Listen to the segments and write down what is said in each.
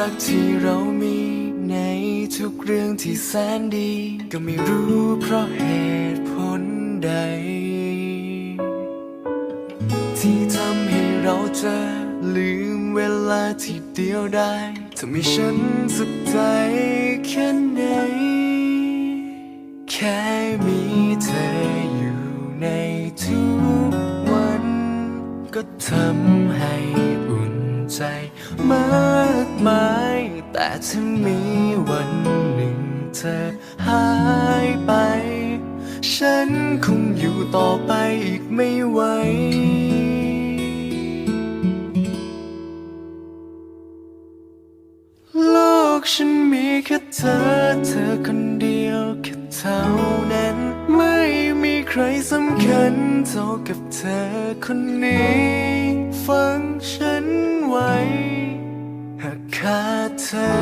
รักที่เรามีในทุกเรื่องที่แสนดี ก็ไม่รู้เพราะเหตุผลใด ที่ทำให้เราเจะลืมเวลาที่เดียวได้ทำให้ฉันสุขใจแค่ไหน แค่มีเธออยู่ในทุกวันก็ทำ ถ้ามีวันหนึ่งเธอหายไป ฉันคงอยู่ต่อไปอีกไม่ไหวโลกฉันมีแค่เธอ เธอคนเดียวแค่เท่านั้น ไม่มีใครสำคัญเท่ากับเธอคนนี้ ฟังฉันไว้หากขาด ธอ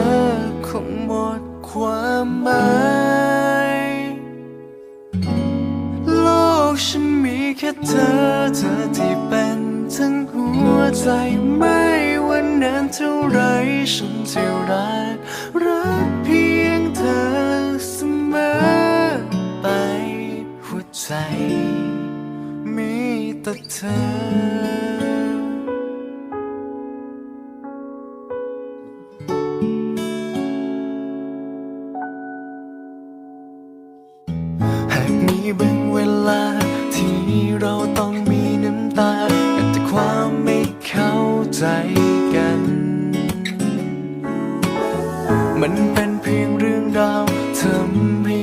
คงหมดความหมายโลกฉันมีแค่เธอ เธอที่เป็นทั้งหัวใจไม่ว่านานเท่าไรฉันจะรักรักเพียงเธอเสมอไปหัวใจ มีแต่เธอ บางเวลา ที่เราต้องมีน้ำตาแต่ความไม่เข้าใจกัน มันเป็นเพียงเรื่องราวทำให้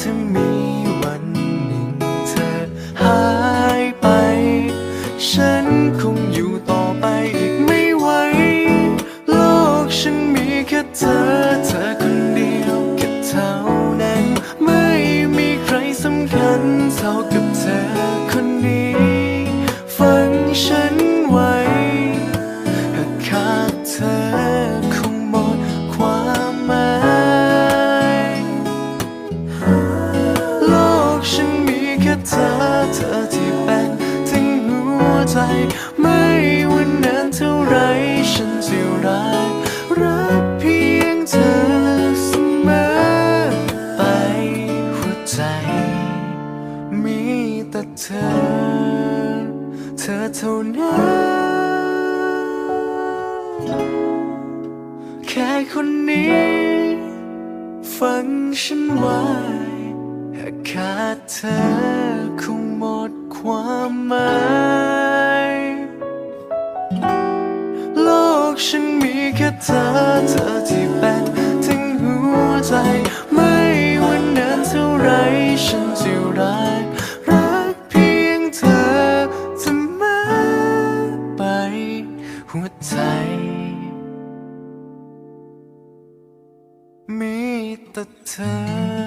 แต่ ไม่ว่านานเท่าไรฉันจะรัก รักเพียงเธอเสมอไปหัวใจ มีแต่เธอ เธอเท่านั้นแค่คนนี้ ฟังฉันไว้หากขาดเธอคงหมดความหมาย โลกฉันมีแค่เธอ เธอที่เป็นถึงหัวใจ ไม่วันนั้นเท่าไรฉันจะรัก รักเพียงเธอเสมอไปหัวใจ มีแต่เธอ